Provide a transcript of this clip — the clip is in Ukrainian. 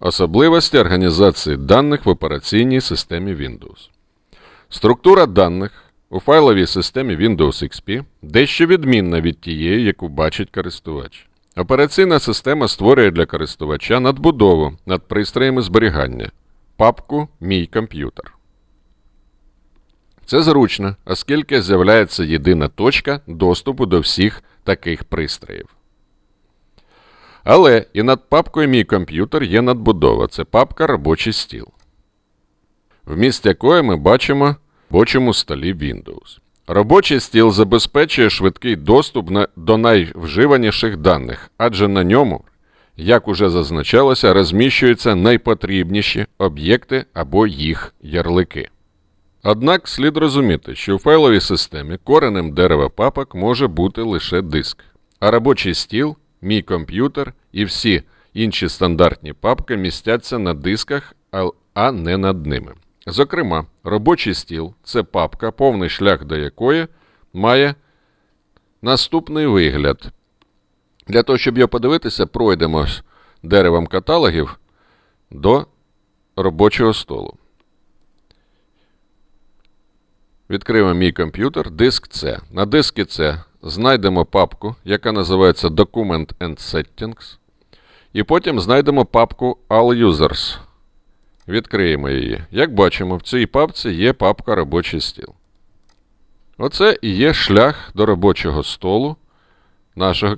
Особливості організації даних в операційній системі Windows. Структура даних у файловій системі Windows XP дещо відмінна від тієї, яку бачить користувач. Операційна система створює для користувача надбудову над пристроями зберігання папку Мій комп'ютер. Це зручно, оскільки з'являється єдина точка доступу до всіх таких пристроїв. Але і над папкою Мій комп'ютер є надбудова. Це папка Робочий стіл, вміст якої ми бачимо в робочому столі Windows. Робочий стіл забезпечує швидкий доступ до найвживаніших даних, адже на ньому, як уже зазначалося, розміщуються найпотрібніші об'єкти або їх ярлики. Однак слід розуміти, що у файловій системі коренем дерева папок може бути лише диск, а робочий стіл, мій комп'ютер і всі інші стандартні папки містяться на дисках, а- не над ними. Зокрема, робочий стіл це папка, повний шлях до якої має наступний вигляд. Для того, щоб його подивитися, пройдемо з деревом каталогів до робочого столу. Відкриємо мій комп'ютер, диск C. На дискі C знайдемо папку, яка називається Document and Settings. І потім знайдемо папку All Users. Відкриємо її. Як бачимо, в цій папці є папка робочий стіл. Оце і є шлях до робочого столу нашого